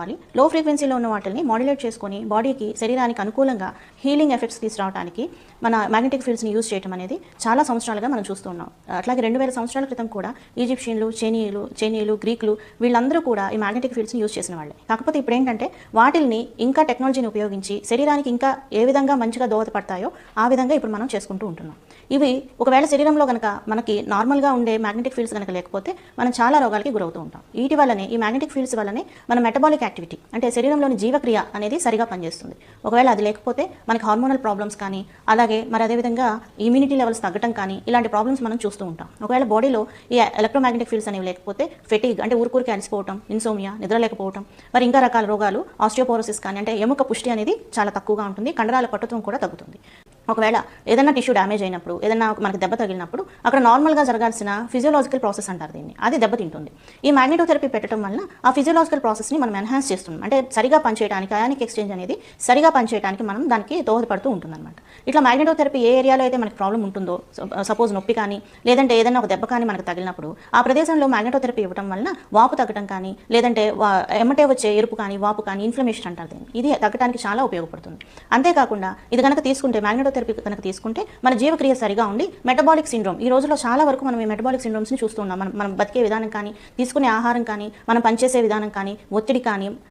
చేసుకోవాలి లో ఫ్రీక్వెన్సీలో ఉన్న వాటిని మాడ్యులేట్ చేసుకొని బాడీకి శరీరానికి అనుకూలంగా హీలింగ్ ఎఫెక్ట్స్ తీసుకురావడానికి మన మ్యాగ్నెటిక్ ఫీల్డ్స్ని యూజ్ చేయడం అనేది చాలా సంవత్సరాలుగా మనం చూస్తున్నాం అట్లాగే రెండు వేల సంవత్సరాల క్రితం కూడా ఈజిప్షియన్లు చైనీయులు చైనీయులు గ్రీకులు వీళ్ళందరూ కూడా ఈ మ్యాగ్నెటిక్ ఫీల్డ్స్ని యూజ్ చేసిన వాళ్ళే. కాకపోతే ఇప్పుడు ఏంటంటే వాటిల్ని ఇంకా టెక్నాలజీని ఉపయోగించి శరీరానికి ఇంకా ఏ విధంగా మంచిగా దోహదపడతాయో ఆ విధంగా ఇప్పుడు మనం చేసుకుంటూ ఉంటున్నాం. ఇవి ఒకవేళ శరీరంలో కనుక మనకి నార్మల్గా ఉండే మ్యాగ్నెటిక్ ఫీల్డ్స్ కనుక లేకపోతే మనం చాలా రోగాలకి గురవుతూ ఉంటాం. వీటి వల్లనే ఈ మ్యాగ్నెటిక్ ఫీల్డ్స్ వల్లనే మన మెటబాలిక్ యాక్టివిటీ అంటే శరీరంలోని జీవక్రియ అనేది సరిగా పనిచేస్తుంది. ఒకవేళ అది లేకపోతే మనకి హార్మోనల్ ప్రాబ్లమ్స్ కానీ అలాగే మరి అదేవిధంగా ఇమ్యూనిటీ లెవెల్స్ తగ్గటం కానీ ఇలాంటి ప్రాబ్లమ్స్ మనం చూస్తూ ఉంటాం. ఒకవేళ బాడీలో ఈ ఎలక్ట్రోమాగ్నెటిక్ ఫీల్డ్స్ అనేవి లేకపోతే ఫెటీగ్ అంటే ఊరుకూరికి అలసిపోవటం ఇన్సోమియా నిద్ర లేకపోవటం మరి ఇంకా రకాల రోగాలు ఆస్టియోపోరోసిస్ కానీ అంటే ఎముక పుష్టి అనేది చాలా తక్కువగా ఉంటుంది కండరాల పట్టుత్వం కూడా తగ్గుతుంది. ఒకవేళ ఏదైనా టిష్యూ డ్యామేజ్ అయినప్పుడు ఏదైనా మనకి దెబ్బ తగిలినప్పుడు అక్కడ నార్మల్గా జరగాల్సిన ఫిజియోలాజికల్ ప్రాసెస్ అంటారు దీన్ని. అది దెబ్బతింటుంది ఈ మ్యాగ్నెటోథెరపీ పెట్టడం వల్ల ఆ ఫిజియోలాజికల్ ప్రాసెస్ని మనం ఎన్హాన్స్ చేస్తున్నాం. అంటే సరిగా పనిచేయడానికి అయానిక్ ఎక్స్చేంజ్ అనేది సరిగా పనిచేయడానికి మనం దానికి దోహదపడుతూ ఉంటుందన్నమాట. ఇట్లా మ్యాగ్నెటోథెరపీ ఏ ఏరియాలో అయితే మనకి ప్రాబ్లం ఉంటుందో సపోజ్ నొప్పి కానీ లేదంటే ఏదైనా ఒక దెబ్బ కానీ మనకు తగిలినప్పుడు ఆ ప్రదేశంలో మ్యాగ్నెటోథెరపీ ఇవ్వడం వలన వాపు తగ్గడం కానీ లేదంటే ఎమ్మటే వచ్చే ఎరుపు కానీ వాపు కానీ ఇన్ఫ్లమేషన్ అంటారు దీన్ని. ఇది తగ్గడానికి చాలా ఉపయోగపడుతుంది. అంతేకాకుండా ఇది కనుక తీసుకుంటే మ్యాగ్నెటోథెరపీ కనుక తీసుకుంటే మన జీవక్రియ సరిగా ఉండి మెటబాలిక్ సిండ్రోమ్ ఈ రోజుల్లో చాలా వరకు మనం ఈ మెటబాలిక్ సిండ్రోమ్స్ని చూస్తున్నాం మనం మనం బతికే విధానం కానీ తీసుకునే ఆహారం కానీ మనం పనిచేసే విధానం కానీ ఒత్తిడి కానీ